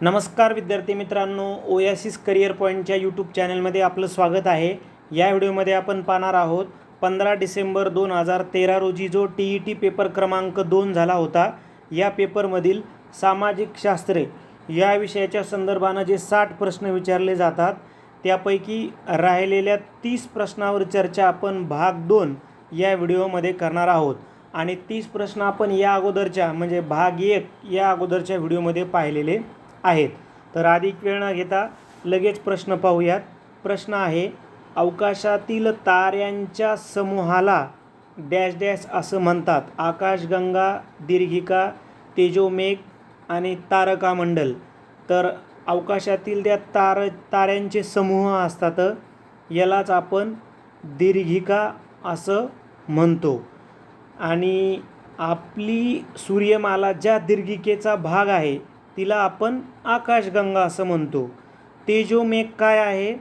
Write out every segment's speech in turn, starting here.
नमस्कार विद्यार्थी मित्रांनो ओयासिस करिअर पॉईंटच्या यूट्यूब चॅनलमध्ये आपलं स्वागत आहे. या व्हिडिओमध्ये आपण पाहणार आहोत पंधरा डिसेंबर दोन हजार तेरा रोजी जो टी ई टी पेपर क्रमांक दोन झाला होता या पेपरमधील सामाजिक शास्त्रे या विषयाच्या संदर्भानं जे साठ प्रश्न विचारले जातात त्यापैकी राहिलेल्या तीस प्रश्नावर चर्चा आपण भाग दोन या व्हिडिओमध्ये करणार आहोत. आणि तीस प्रश्न आपण या अगोदरच्या म्हणजे भाग एक या अगोदरच्या व्हिडिओमध्ये पाहिलेले. आहेत. तर अधिक वेळ न घेता लगेच प्रश्न पाहूयात. प्रश्न आहे अवकाशातील ताऱ्यांच्या समूहाला डॅश डॅश असं म्हणतात. आकाशगंगा दीर्घिका तेजोमेघ आणि तारकामंडल. तर अवकाशातील त्या तार ताऱ्यांचे समूह असतात. यालाच आपण दीर्घिका असं म्हणतो. आणि आपली सूर्यमाला ज्या दीर्घिकेचा भाग आहे तिला आपण आकाशगंगा असं म्हणतो. तेजोमेघ काय आहे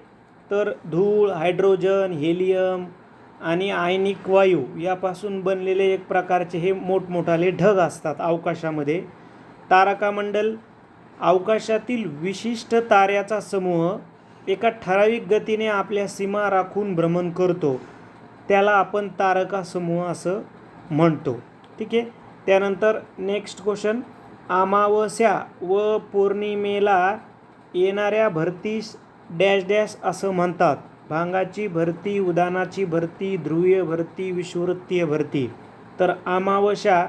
तर धूळ हायड्रोजन हेलियम आणि आयनिक वायू यापासून बनलेले एक प्रकारचे हे मोठमोठाले ढग असतात अवकाशामध्ये. तारकामंडल अवकाशातील विशिष्ट ताऱ्याचा समूह एका ठराविक गतीने आपल्या सीमा राखून भ्रमण करतो. त्याला आपण तारका समूह असं म्हणतो. ठीक आहे? त्यानंतर नेक्स्ट क्वेश्चन अमावस्या व पौर्णिमेला येणाऱ्या भरतीस डॅश डॅश असं म्हणतात. भांगाची भरती उदानाची भरती ध्रुवीय भरती विषुवृत्तीय भरती. तर अमावस्या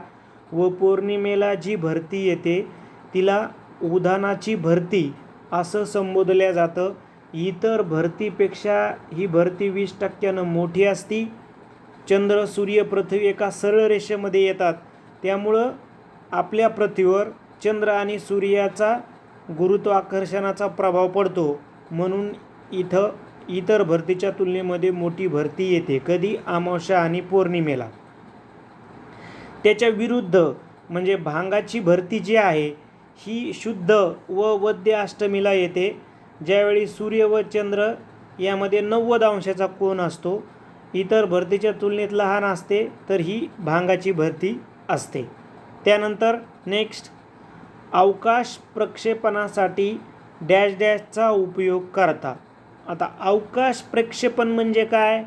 व पौर्णिमेला जी भरती येते तिला उदानाची भरती असं संबोधल्या जातं. इतर भरतीपेक्षा ही भरती वीस टक्क्यानं मोठी असती. चंद्र सूर्य पृथ्वी एका सरळ रेषेमध्ये येतात. त्यामुळं आपल्या पृथ्वीवर चंद्र आणि सूर्याचा गुरुत्वाकर्षणाचा प्रभाव पडतो. म्हणून इथं इतर भरतीच्या तुलनेमध्ये मोठी भरती येते. कधी? अमावस्या आणि पौर्णिमेला. त्याच्या विरुद्ध म्हणजे भांगाची भरती जी आहे ही शुद्ध व वद्य अष्टमीला येते. ज्यावेळी सूर्य व चंद्र यामध्ये नव्वद अंशाचा कोण असतो इतर भरतीच्या तुलनेत लहान असते तर ही भांगाची भरती असते. त्यानंतर नेक्स्ट अवकाश प्रक्षेपणासाठी डॅश डॅशचा उपयोग करतात आता अवकाश प्रक्षेपण म्हणजे काय?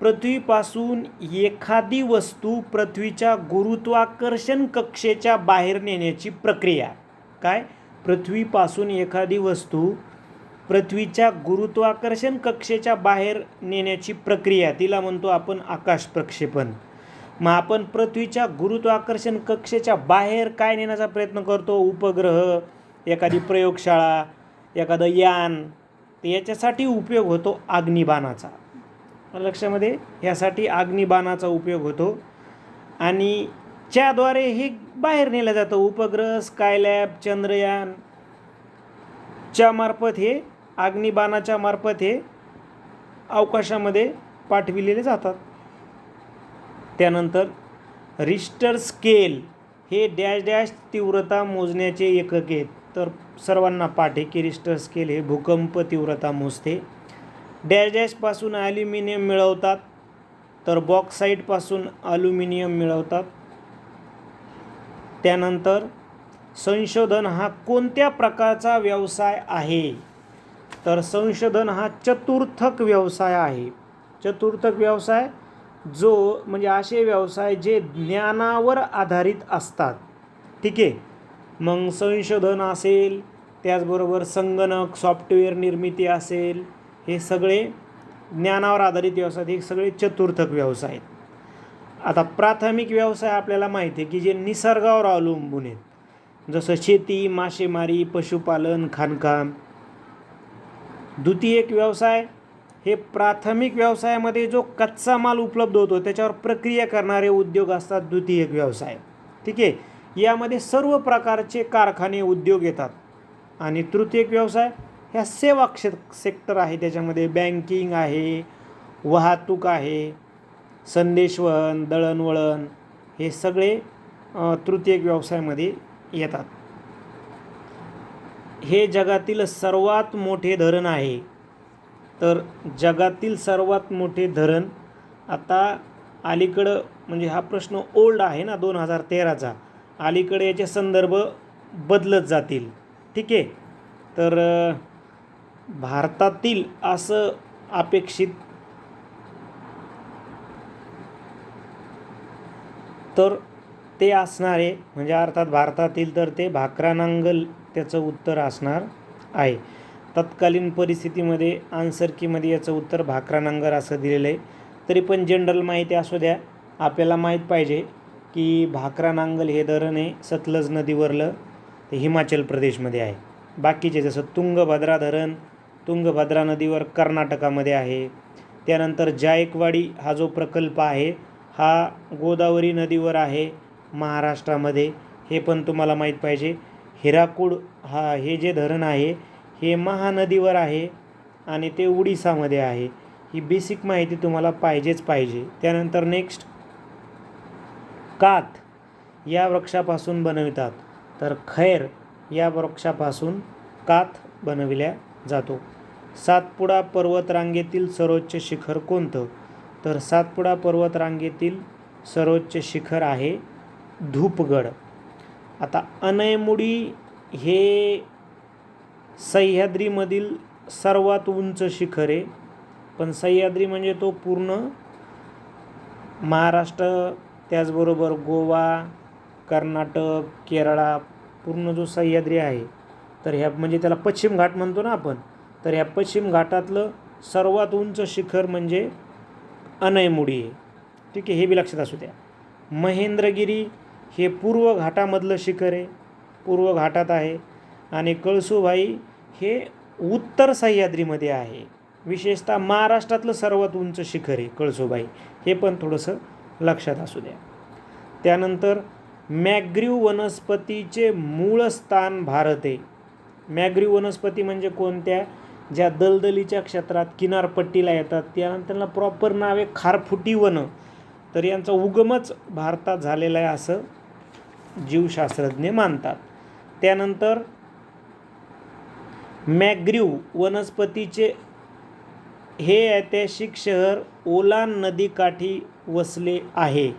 पृथ्वीपासून एखादी वस्तू पृथ्वीच्या गुरुत्वाकर्षण कक्षेच्या बाहेर नेण्याची प्रक्रिया. काय? पृथ्वीपासून एखादी वस्तू पृथ्वीच्या गुरुत्वाकर्षण कक्षेच्या बाहेर नेण्याची प्रक्रिया. तिला म्हणतो आपण आकाश प्रक्षेपण. मग आपण पृथ्वीच्या गुरुत्वाकर्षण कक्षेच्या बाहेर काय नेण्याचा प्रयत्न करतो? उपग्रह एखादी प्रयोगशाळा एखादं यान. तर याच्यासाठी उपयोग होतो अग्निबाणाचा. लक्षामध्ये ह्यासाठी अग्निबाणाचा उपयोग होतो. आणि च्याद्वारे हे बाहेर नेलं जातं उपग्रह स्कायलॅब चंद्रयान. च्या मार्फत हे अग्निबाणाच्या मार्फत हे अवकाशामध्ये पाठविलेले जातात. त्यानंतर रिस्टर स्केल हे डॅश डॅश तीव्रता मोजण्याचे एकक आहेत. तर सर्वांना पाठ आहे की रिस्टर स्केल हे भूकंप तीव्रता मोजते. डॅश डॅशपासून ॲल्युमिनियम मिळवतात. तर बॉक्साईटपासून ॲल्युमिनियम मिळवतात. त्यानंतर संशोधन हा कोणत्या प्रकारचा व्यवसाय आहे? तर संशोधन हा चतुर्थक व्यवसाय आहे. चतुर्थक व्यवसाय जो म्हणजे असे व्यवसाय जे ज्ञानावर आधारित असतात. ठीक आहे? मग संशोधन असेल त्याचबरोबर संगणक सॉफ्टवेअर निर्मिती असेल हे सगळे ज्ञानावर आधारित व्यवसाय हे सगळे चतुर्थक व्यवसाय आहेत. आता प्राथमिक व्यवसाय आपल्याला माहिती आहे की जे निसर्गावर अवलंबून आहेत. जसं शेती मासेमारी पशुपालन खाणकाम. द्वितीयक व्यवसाय हे प्राथमिक व्यवसायामध्ये जो कच्चा माल उपलब्ध होतो त्याच्यावर प्रक्रिया करणारे उद्योग असतात द्वितीयक व्यवसाय. ठीक आहे? यामध्ये सर्व प्रकारचे कारखाने उद्योग येतात. आणि तृतीयक व्यवसाय ह्या सेवा क्षे सेक्टर आहे त्याच्यामध्ये बँकिंग आहे वाहतूक आहे संदेशवहन दळणवळण हे सगळे तृतीयक व्यवसायामध्ये येतात. हे जगातील सर्वात मोठे धरण आहे. तर जगातील सर्वात मोठे धरण आता अलीकडं म्हणजे हा प्रश्न ओल्ड आहे ना दोन हजार तेराचा. अलीकडे याचे संदर्भ बदलत जातील. ठीक आहे? तर भारतातील असं अपेक्षित तर ते असणारे म्हणजे अर्थात भारतातील तर ते भाकरा नांगल त्याचं उत्तर असणार आहे. तत्कालीन परिस्थितीमध्ये आन्सर कीमध्ये याचं उत्तर भाकरा नांगर असं दिलेलं आहे. तरी पण जनरल माहिती असू द्या. आपल्याला माहीत पाहिजे की भाकरा नांगल हे धरण आहे सतलज नदीवरलं ते हिमाचल प्रदेशमध्ये आहे. बाकीचे जसं तुंगभद्रा धरण तुंगभद्रा नदीवर कर्नाटकामध्ये आहे. त्यानंतर जायकवाडी हा जो प्रकल्प आहे हा गोदावरी नदीवर आहे महाराष्ट्रामध्ये. हे पण तुम्हाला माहीत पाहिजे. हिराकूड हा हे जे धरण आहे हे महानदीवर आहे आणि ते उडिसामध्ये आहे. ही बेसिक माहिती तुम्हाला पाहिजेच पाहिजे. त्यानंतर नेक्स्ट कात या वृक्षापासून बनवितात. तर खैर या वृक्षापासून काथ बनविल्या जातो. सातपुडा पर्वतरांगेतील सर्वोच्च शिखर कोणतं? तर सातपुडा पर्वतरांगेतील सर्वोच्च शिखर आहे धूपगड. आता अनयमुडी हे सह्याद्रीमधील सर्वात उंच शिखर आहे पण सह्याद्री म्हणजे तो पूर्ण महाराष्ट्र त्याचबरोबर गोवा कर्नाटक केरळा पूर्ण जो सह्याद्री आहे तर ह्या म्हणजे त्याला पश्चिम घाट म्हणतो ना आपण तर ह्या पश्चिम घाटातलं सर्वात उंच शिखर म्हणजे अनयमुडी आहे. ठीक आहे हे बी लक्षात असू द्या. महेंद्रगिरी हे पूर्व घाटामधलं शिखर आहे. पूर्व घाटात आहे. आणि कळसूबाई हे उत्तर सह्याद्रीमध्ये आहे. विशेषतः महाराष्ट्रातलं सर्वात उंच शिखर आहे कळसूबाई. हे पण थोडंसं लक्षात असू द्या. त्यानंतर मॅग्रीव वनस्पतीचे मूळ स्थान भारत आहे. मॅग्रीव वनस्पती म्हणजे कोणत्या? ज्या दलदलीच्या क्षेत्रात किनारपट्टीला येतात. त्यानंतर त्यांना प्रॉपर नाव आहे खारफुटी वनं. तर यांचा उगमच भारतात झालेला आहे असं जीवशास्त्रज्ञ मानतात. त्यानंतर मॅग्रीव वनस्पतीचे हे ऐतिहासिक शहर ओलान नदीकाठी वसले आहे.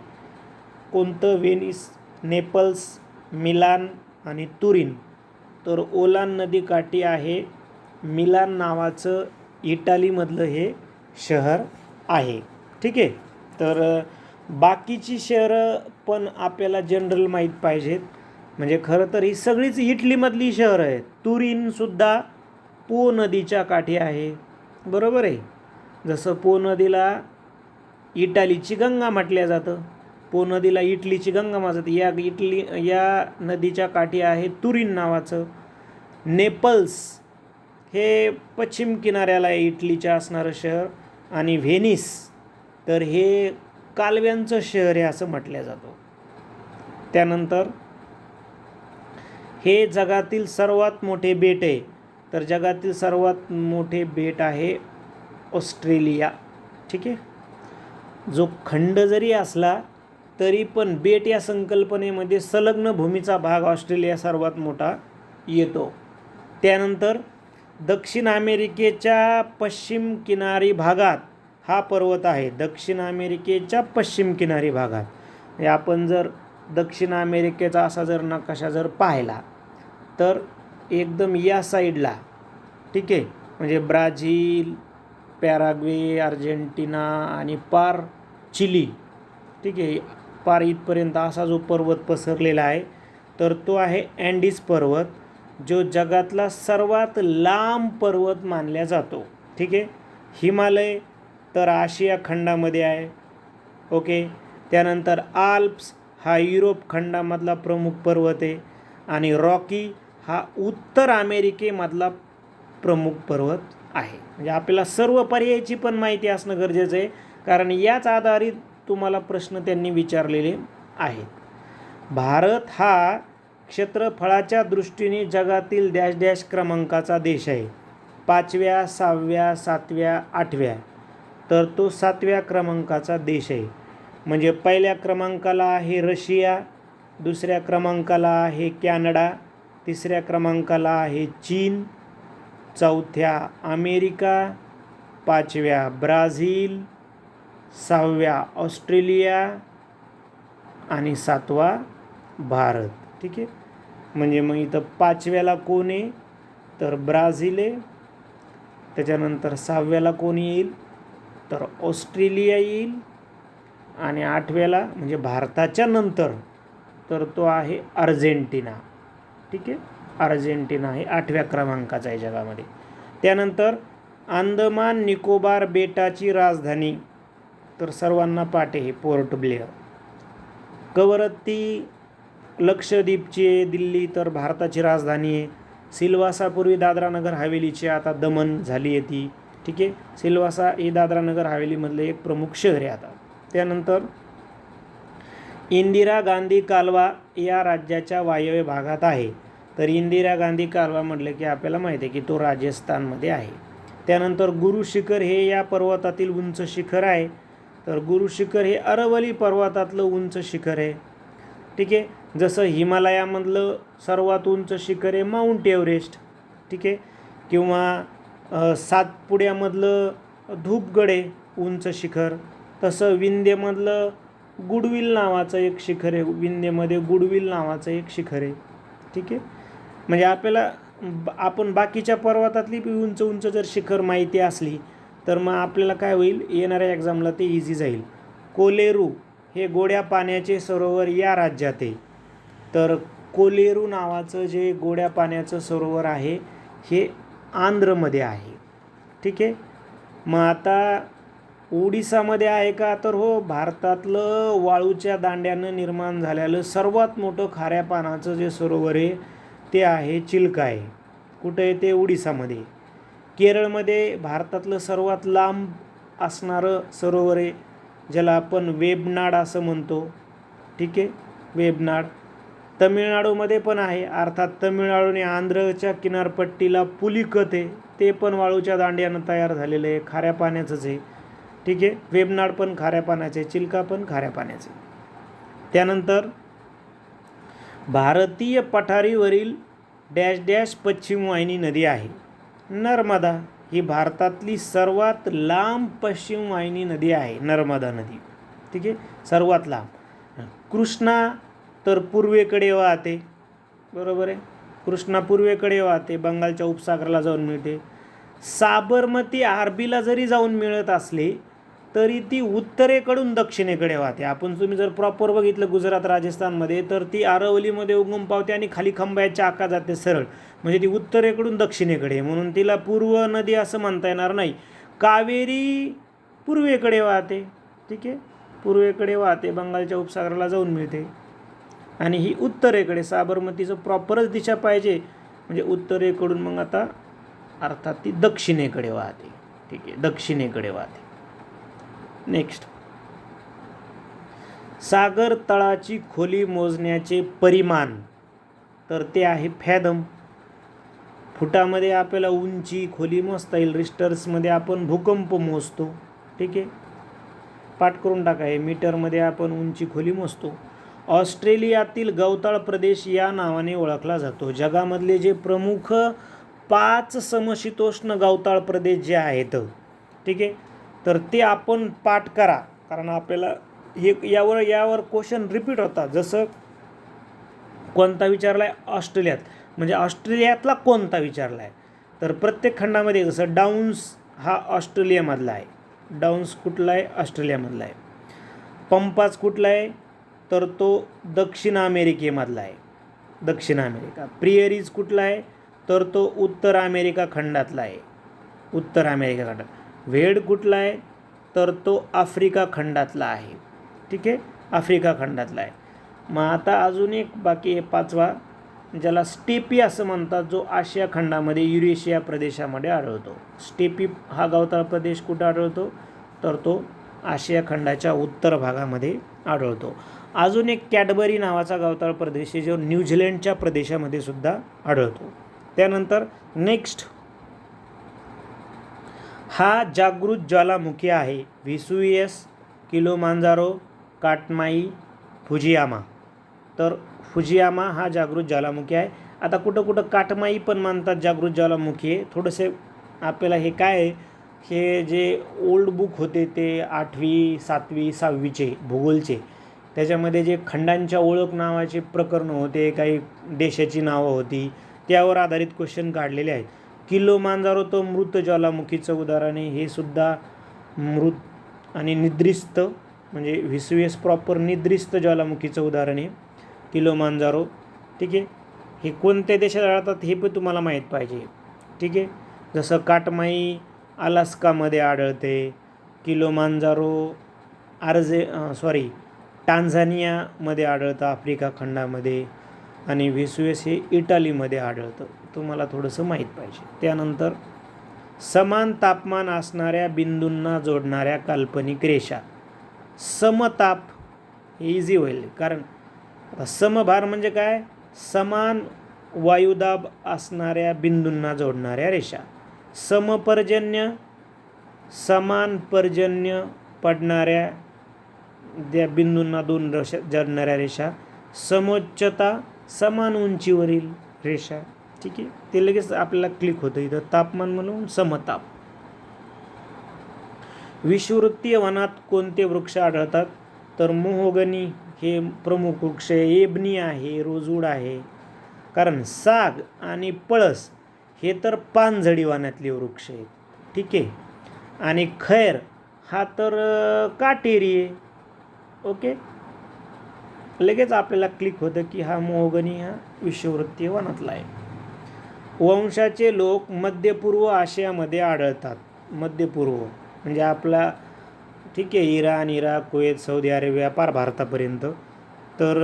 कोणतं? व्हेनिस नेपल्स मिलान आणि तुरीन. तर ओलान नदीकाठी आहे. मिलान नावाचं इटालीमधलं हे शहर आहे. ठीक आहे? तर बाकीची शहरं पण आपल्याला जनरल माहीत पाहिजेत. म्हणजे खरं तर ही सगळीच इटलीमधली शहरं आहेत. तुरीनसुद्धा पो नदीच्या काठी आहे. बरोबर आहे? जसं पो नदीला इटालीची गंगा म्हटल्या जातं. पो नदीला इटलीची गंगा म्हणतात या इटली या नदीच्या काठी आहे तुरीन नावाचं. नेपल्स हे पश्चिम किनाऱ्याला आहे इटलीच्या असणारं शहर. आणि व्हेनिस तर हे कालव्यांचं शहर आहे असं म्हटलं जातं. त्यानंतर हे जगातील सर्वात मोठे बेट आहे. तर जगातील सर्वात मोठे बेट आहे ऑस्ट्रेलिया. ठीक आहे? जो खंड जरी असला तरी पण बेट या संकल्पनेमध्ये संलग्न भूमीचा भाग ऑस्ट्रेलिया सर्वात मोठा येतो. त्यानंतर दक्षिण अमेरिकेच्या पश्चिम किनारी भागात हा पर्वत आहे. दक्षिण अमेरिकेच्या पश्चिम किनारी भागात. आपण जर दक्षिण अमेरिकेचा असा जर नकाशा जर पाहिला तर एकदम या साईडला. ठीक आहे? म्हणजे ब्राझील पॅराग्वे अर्जेंटिना आणि पार चिली. ठीक आहे? पार इथपर्यंत असा जो पर्वत पसरलेला आहे तर तो आहे अँडीज पर्वत जो जगातला सर्वात लांब पर्वत मानला जातो. ठीक आहे? हिमालय तर आशिया खंडामध्ये आहे. ओके? त्यानंतर आल्प्स हा युरोप खंडामधला प्रमुख पर्वत आहे. आणि रॉकी हा उत्तर अमेरिकेमधला प्रमुख पर्वत आहे. म्हणजे आपल्याला सर्व पर्यायाची पण माहिती असणं गरजेचं आहे. कारण याच आधारित तुम्हाला प्रश्न त्यांनी विचारलेले आहेत. भारत हा क्षेत्रफळाच्या दृष्टीने जगातील डॅश डॅश क्रमांकाचा देश आहे. पाचव्या सहाव्या सातव्या आठव्या. तर तो सातव्या क्रमांकाचा देश आहे. म्हणजे पहिल्या क्रमांकाला आहे रशिया दुसऱ्या क्रमांकाला आहे कॅनडा तिसऱ्या क्रमांकाला आहे चीन. चौथ्या अमेरिका. पाचव्या ब्राझील. सहाव्या ऑस्ट्रेलिया. आणि सातवा भारत. ठीक आहे? म्हणजे मग इथं पाचव्याला कोण आहे? तर ब्राझील आहे. त्याच्यानंतर सहाव्याला कोण येईल? तर ऑस्ट्रेलिया येईल. आणि आठव्याला म्हणजे भारताच्या नंतर तर तो आहे अर्जेंटिना. ठीक आहे? अर्जेंटिना हे आठव्या क्रमांकाचा आहे जगामध्ये. त्यानंतर अंदमान निकोबार बेटाची राजधानी. तर सर्वांना पाठ आहे पोर्ट ब्लेअर. कवरत्ती लक्षद्वीपची आहे दिल्ली तर भारताची राजधानी आहे. सिलवासापूर्वी दादरा नगर हवेलीची आता दमन झाली आहे ती. ठीक आहे? सिल्वासा ही दादरा नगर हवेलीमधले एक प्रमुख शहर आहे आता. त्यानंतर इंदिरा गांधी कालवा या राज्याच्या वायव्य भागात आहे. तर इंदिरा गांधी कालवा म्हटलं की आपल्याला माहिती आहे की तो राजस्थानमध्ये आहे. त्यानंतर गुरु शिखर हे या पर्वतातील उंच शिखर आहे. तर गुरु शिखर हे अरवली पर्वतातलं उंच शिखर आहे. ठीक आहे? जसं हिमालयामधलं सर्वात उंच शिखर आहे माउंट एव्हरेस्ट. ठीक आहे? किंवा सातपुड्यामधलं धूपगड आहे उंच शिखर. तसं विंध्यमधलं गुडविल नावाचं एक शिखर आहे. विंध्यमध्ये गुडविल नावाचं एक शिखर आहे. ठीक आहे? म्हणजे आपल्याला आपण बाकीच्या पर्वतातली बी उंच उंच जर शिखर माहिती असली तर मग आपल्याला काय होईल? येणाऱ्या एक्झामला ते इझी जाईल. कोलेरू हे गोड्या पाण्याचे सरोवर या राज्यात आहे. तर कोलेरू नावाचं जे गोड्या पाण्याचं सरोवर आहे हे आंध्रमध्ये आहे. ठीक आहे? मग आता ओडिसामध्ये आहे का? तर हो भारतातलं वाळूच्या दांड्यानं निर्माण झालेलं सर्वात मोठं खाऱ्या पानाचं जे सरोवर आहे ते आहे चिल्का आहे. कुठं आहे ते? ओडिसामध्ये. केरळमध्ये भारतातलं सर्वात लांब असणारं सरोवर आहे ज्याला आपण वेबनाड असं म्हणतो. ठीक आहे? वेबनाड. तमिळनाडूमध्ये पण आहे. अर्थात तमिळनाडूने आंध्रच्या किनारपट्टीला पुलिकत आहे. ते पण वाळूच्या दांड्यानं तयार झालेलं आहे. खाऱ्या पाण्याचंच आहे. ठीक आहे? वेबनाड पण खाऱ्या पाण्याचे चिल्का पण खाऱ्या पाण्याचे. त्यानंतर भारतीय पठारीवरील डॅश डॅश पश्चिम वाहिनी नदी आहे. नर्मदा ही भारतातली सर्वात लांब पश्चिम वाहिनी नदी आहे नर्मदा नदी. ठीक आहे? सर्वात लांब. कृष्णा तर पूर्वेकडे वाहते. बरोबर आहे? कृष्णा पूर्वेकडे वाहते बंगालच्या उपसागराला जाऊन मिळते. साबरमती आरबीला जरी जाऊन मिळत असले तरी ती उत्तरेकडून दक्षिणेकडे वाहते. आपण तुम्ही जर प्रॉपर बघितलं गुजरात राजस्थानमध्ये तर ती आरवलीमध्ये उगम पावते आणि खाली खंबाच्या आका जाते सरळ. म्हणजे ती उत्तरेकडून दक्षिणेकडे. म्हणून तिला पूर्व नदी असं म्हणता येणार नाही. कावेरी पूर्वेकडे वाहते. ठीक आहे? पूर्वेकडे वाहते. बंगालच्या उपसागराला जाऊन मिळते. आणि ही उत्तरेकडे साबरमतीचं प्रॉपरच दिशा पाहिजे. म्हणजे उत्तरेकडून मग आता अर्थात ती दक्षिणेकडे वाहते. ठीक आहे? दक्षिणेकडे वाहते. नेक्स्ट सागर तळाची खोली मोजण्याचे परिमाण. तर ते आहे फॅदम. फुटामध्ये आपल्याला उंची खोली मोजता येईल. रिस्टर्समध्ये आपण भूकंप मोजतो. ठीक आहे? पाठ करून टाका. हे मीटरमध्ये आपण उंची खोली मोजतो. ऑस्ट्रेलियातील गवताळ प्रदेश या नावाने ओळखला जातो. जगामधले जे प्रमुख पाच समशीतोष्ण गवताळ प्रदेश जे आहेत ठीक आहे? तर ते आपण पाठ करा. कारण आपल्याला हे यावर यावर क्वेश्चन रिपीट होता. जसं कोणता विचारला आहे ऑस्ट्रेलियात. म्हणजे ऑस्ट्रेलियातला कोणता विचारला आहे तर प्रत्येक खंडामध्ये जसं डाऊन्स हा ऑस्ट्रेलियामधला आहे. डाऊन्स कुठला आहे ऑस्ट्रेलियामधला आहे. पंपाच कुठला आहे तर तो दक्षिण अमेरिकेमधला आहे. दक्षिण अमेरिका. प्रियरीज कुठला आहे तर तो उत्तर अमेरिका खंडातला आहे. उत्तर अमेरिका खंडात. व्हेड कुठला आहे? तर तो आफ्रिका खंडातला आहे. ठीक आहे? आफ्रिका खंडातला आहे. मग आता अजून एक बाकी आहे पाचवा ज्याला स्टेपी असं म्हणतात जो आशिया खंडामध्ये युरेशिया प्रदेशामध्ये आढळतो. स्टेपी हा गवताळ प्रदेश कुठं आढळतो? तर तो आशिया खंडाच्या उत्तर भागामध्ये आढळतो. अजून एक कॅडबरी नावाचा गवताळ प्रदेश आहे जो न्यूझीलंडच्या प्रदेशामध्ये सुद्धा आढळतो. त्यानंतर नेक्स्ट हा जागृत ज्वालामुखी आहे. व्हिसुएस किलोमांजारो काटमाई फुजियामा. तर फुजियामा हा जागृत ज्वालामुखी आहे. आता कुठं कुठं काटमाई पण मानतात जागृत ज्वालामुखी आहे. थोडंसे आपल्याला हे काय आहे? हे जे ओल्ड बुक होते ते आठवी सातवी सहावीचे भूगोलचे. त्याच्यामध्ये जे खंडांच्या ओळख नावाचे प्रकरण होते काही देशाची नावं होती त्यावर आधारित क्वेश्चन काढलेले आहेत. किल्लो मांजारो तो मृत ज्वालामुखीचं उदाहरण आहे. हे सुद्धा मृत आणि निद्रिस्त म्हणजे व्हिसुएस प्रॉपर निद्रिस्त ज्वालामुखीचं उदाहरण आहे. किलो मांजारो ठीक आहे? हे कोणत्या देशात आढळतात हे पण तुम्हाला माहीत पाहिजे. ठीक आहे? जसं काटमाई अलास्कामध्ये आढळते. किलो मांजारो आर्जे सॉरी टांझानियामध्ये आढळतं आफ्रिका खंडामध्ये. आणि व्हिसुएस हे इटालीमध्ये आढळतं. तुम्हाला थोडंसं माहीत पाहिजे. त्यानंतर समान तापमान असणाऱ्या बिंदूंना जोडणाऱ्या काल्पनिक रेषा. समताप हे इझी होईल कारण समभार म्हणजे काय? समान वायुदाब असणाऱ्या बिंदूंना जोडणाऱ्या रेषा. समपर्जन्य समान पर्जन्य पडणाऱ्या त्या बिंदूंना दोन रेषा जोडणाऱ्या रेषा. समोच्चता समान उंचीवरील रेषा. ठीक आहे ते लगेच आपल्याला क्लिक होतं. इथं तापमान म्हणून समताप. विषुवृत्तीय वनात कोणते वृक्ष आढळतात? तर मोहोगनी हे प्रमुख वृक्ष आहे. एबनी आहे रोजूड आहे. कारण साग आणि पळस हे तर पानझडी वनातले वृक्ष आहेत. ठीक आहे? आणि खैर हा तर काटेरी आहे. ओके? लगेच आपल्याला क्लिक होतं की हा मोहोगनी हा विषुववृत्तीय वनातला आहे. वंशाचे लोक मध्यपूर्व आशियामध्ये आढळतात. मध्यपूर्व म्हणजे आपला ठीक आहे Iran Iraq Kuwait Saudi Arabia पार भारतापर्यंत. तर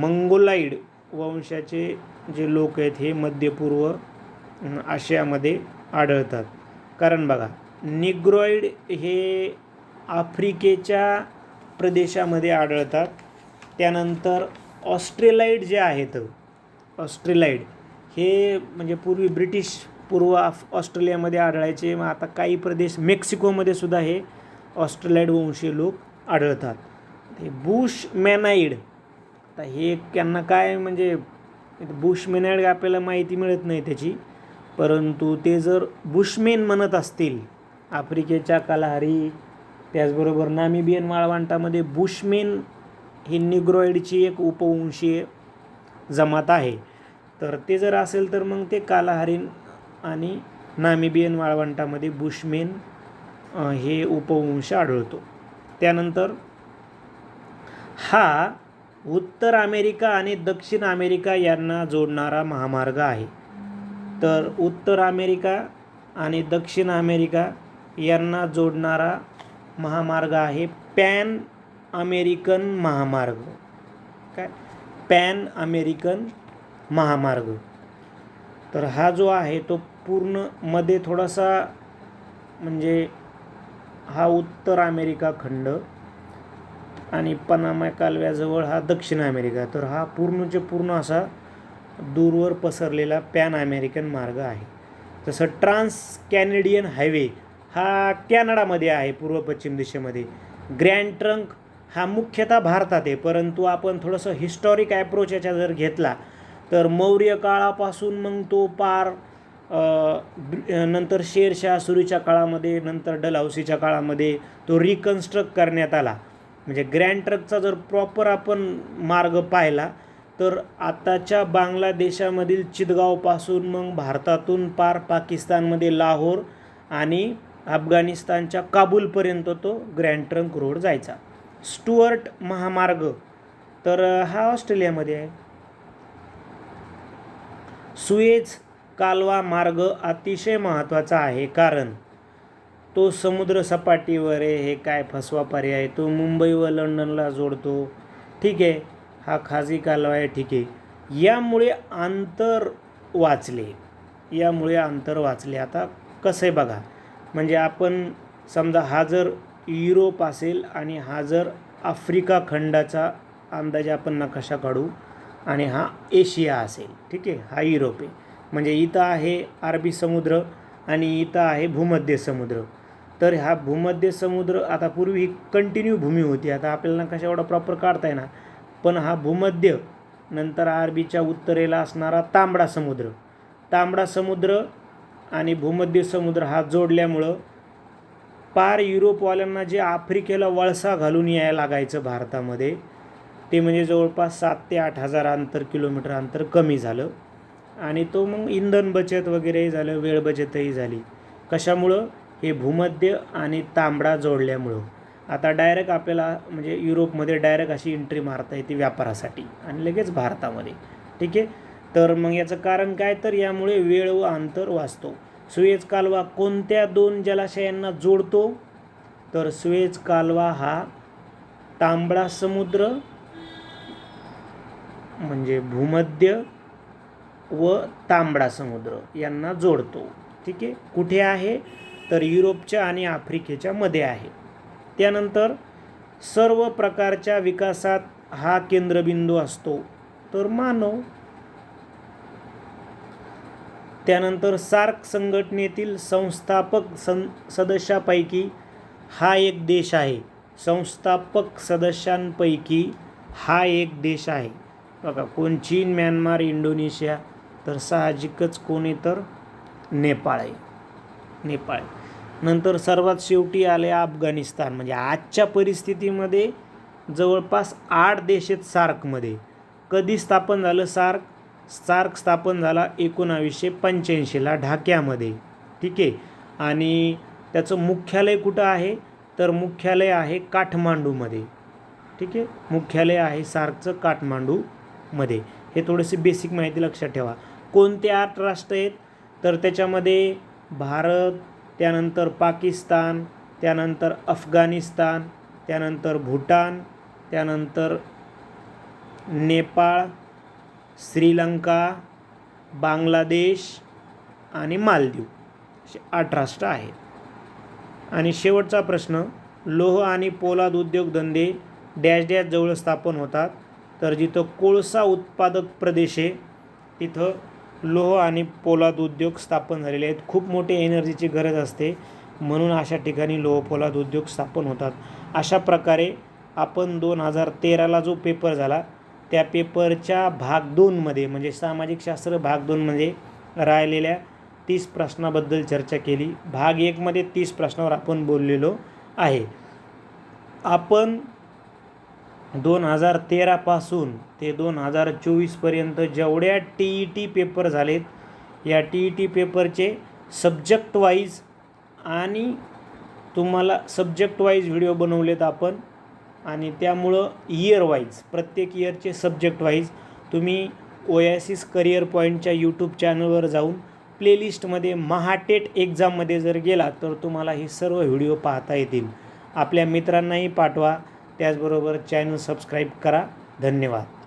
मंगोलाईड वंशाचे जे लोक आहेत हे मध्यपूर्व आशियामध्ये आढळतात. कारण बघा निग्रॉईड हे आफ्रिकेच्या प्रदेशामध्ये आढळतात. त्यानंतर ऑस्ट्रेलाईड जे आहेत ऑस्ट्रेलाईड हे म्हणजे पूर्वी ब्रिटिश पूर्व आफ ऑस्ट्रेलियामध्ये आढळायचे. मग आता काही प्रदेश मेक्सिकोमध्ये सुद्धा हे ऑस्ट्रेलाईड वंशीय लोक आढळतात. ते बुश मॅनाईड आता हे त्यांना काय म्हणजे बुश मेनाईड आपल्याला माहिती मिळत नाही त्याची. परंतु ते जर बुशमेन म्हणत असतील आफ्रिकेच्या कालाहारी त्याचबरोबर नामिबियन वाळवंटामध्ये बुशमेन ही निग्रॉइडची एक उपवंशीय जमात आहे. तर ते जर असेल तर मग ते कालाहारीन आणि नामिबियन वाळवंटामध्ये बुशमेन हे उपवंश आढळतो. त्यानंतर हा उत्तर अमेरिका आणि दक्षिण अमेरिका यांना जोडणारा महामार्ग आहे. तर उत्तर अमेरिका आणि दक्षिण अमेरिका यांना जोडणारा महामार्ग आहे पॅन अमेरिकन महामार्ग. काय? पॅन अमेरिकन महामार्ग. तर हा जो आहे तो पूर्णमध्ये थोडासा म्हणजे हा उत्तर अमेरिका खंड आणि पनामा कालव्याजवळ हा दक्षिण अमेरिका. तर हा पूर्णचे पूर्ण असा दूरवर पसरलेला पॅन अमेरिकन मार्ग आहे. जसं ट्रान्स कॅनेडियन हायवे हा कॅनडामध्ये आहे पूर्व पश्चिम दिशेमध्ये. ग्रँड ट्रंक हा मुख्यतः भारतात आहे परंतु आपण थोडंसं हिस्टॉरिक ॲप्रोच याचा जर घेतला तर मौर्य काळापासून मग तो पार नंतर शेरशाह सुरीच्या काळामध्ये नंतर डलहौसीच्या काळामध्ये तो रिकन्स्ट्रक्ट करण्यात आला. म्हणजे ग्रँड ट्रकचा जर प्रॉपर आपण मार्ग पाहिला तर आताच्या बांगलादेशामधील चितगावपासून मग भारतातून पार पाकिस्तानमध्ये लाहोर आणि अफगाणिस्तानच्या काबूलपर्यंत तो ग्रँड ट्रंक रोड जायचा. स्टुअर्ट महामार्ग. तर हा ऑस्ट्रेलियामध्ये आहे. सुएज कालवा मार्ग अतिशय महत्त्वाचा आहे कारण तो समुद्र सपाटीवर आहे हे काय फसवा पर्याय? तो मुंबई व लंडनला जोडतो. ठीक आहे हा खाजगी कालवा आहे ठीक आहे. यामुळे अंतर वाचले. यामुळे अंतर वाचले. आता कसं आहे बघा म्हणजे आपण समजा हा जर युरोप असेल आणि हा जर आफ्रिका खंडाचा अंदाजे आपण नकाशा काढू आणि हा एशिया असेल ठीक आहे? हा युरोप. आहे म्हणजे इथं आहे अरबी समुद्र आणि इथं आहे भूमध्य समुद्र. तर हा भूमध्य समुद्र आता पूर्वी ही कंटिन्यू भूमी होती. आता आपल्याला कशा एवढा प्रॉपर काढता येणार? पण हा भूमध्य नंतर अरबीच्या उत्तरेला असणारा तांबडा समुद्र. तांबडा समुद्र आणि भूमध्य समुद्र हा जोडल्यामुळं पार युरोपवाल्यांना जे आफ्रिकेला वळसा घालून यायला लागायचं भारतामध्ये ते म्हणजे जवळपास सात ते आठ हजार अंतर किलोमीटर अंतर कमी झालं. आणि तो मग इंधन बचत वगैरेही झालं वेळ बचतही झाली. कशामुळं? हे भूमध्य आणि तांबडा जोडल्यामुळं. आता डायरेक्ट आपल्याला म्हणजे युरोपमध्ये डायरेक्ट अशी एंट्री मारता येते व्यापारासाठी आणि लगेच भारतामध्ये. ठीक आहे? तर मग याचं कारण काय? तर यामुळे वेळ व अंतर वाचतो. सुएज कालवा कोणत्या दोन जलाशयांना जोडतो? तर सुएज कालवा हा तांबडा समुद्र म्हणजे भूमध्य व तांबडा समुद्र यांना जोडतो. ठीक आहे? कुठे आहे? तर युरोपच्या आणि आफ्रिकेच्या मध्ये आहे. त्यानंतर सर्व प्रकारच्या विकासात हा केंद्रबिंदू असतो. तर मानव त्यानंतर सार्क संघटनेतील संस्थापक सं सदस्यापैकी हा एक देश आहे. संस्थापक सदस्यांपैकी हा एक देश आहे. बघा कोण चीन म्यानमार इंडोनेशिया तर साहजिकच कोणी तर नेपाळ आहे. नेपाळ. नंतर सर्वात शेवटी आले अफगाणिस्तान. म्हणजे आजच्या परिस्थितीमध्ये जवळपास आठ देश आहेत सार्कमध्ये. कधी स्थापन झालं सार्क? सार्क स्थापन झाला एकोणावीसशे पंच्याऐंशीला ढाक्यामध्ये. ठीक आहे? आणि त्याचं मुख्यालय कुठं आहे? तर मुख्यालय आहे काठमांडूमध्ये. ठीक आहे? मुख्यालय आहे सार्कचं काठमांडू मध्ये. हे थोडेसे बेसिक माहिती लक्षात ठेवा. कोणते आठ राष्ट्र आहेत? तर त्याच्यामध्ये भारत त्यानंतर पाकिस्तान त्यानंतर अफगाणिस्तान त्यानंतर भूटान त्यानंतर नेपाळ श्रीलंका बांगलादेश आणि मालदीव. असे आठ राष्ट्र आहेत. आणि शेवटचा प्रश्न लोह आणि पोलाद उद्योगधंदे डॅश डॅश जवळ स्थापन होतात. तर जिथं कोळसा उत्पादक प्रदेश आहे तिथं लोह आणि पोलाद उद्योग स्थापन झालेले आहेत. खूप मोठे एनर्जीची गरज असते म्हणून अशा ठिकाणी लोह पोलाद उद्योग स्थापन होतात. अशा प्रकारे आपण दोन हजार तेराला जो पेपर झाला त्या पेपरच्या भाग दोनमध्ये म्हणजे सामाजिक शास्त्र भाग दोनमध्ये राहिलेल्या तीस प्रश्नाबद्दल चर्चा केली. भाग एकमध्ये तीस प्रश्नावर आपण बोललेलो आहे. आपण दोन हजार तेरापासून ते दोन हजार चोवीसपर्यंत जेवढ्या टी ई टी पेपर झालेत या टी ई टी पेपरचे सब्जेक्ट वाईज आणि तुम्हाला सब्जेक्ट वाईज व्हिडिओ बनवलेत आपण. आणि त्यामुळं इयर वाईज प्रत्येक इयरचे सब्जेक्ट वाईज तुम्ही ओयासिस करिअर पॉईंटच्या यूट्यूब चॅनलवर जाऊन प्लेलिस्टमध्ये महाटेट एक्झाममध्ये जर गेला तर तुम्हाला हे सर्व व्हिडिओ पाहता येतील. आपल्या मित्रांनाही पाठवा. त्याचबरोबर चॅनल सबस्क्राईब करा. धन्यवाद.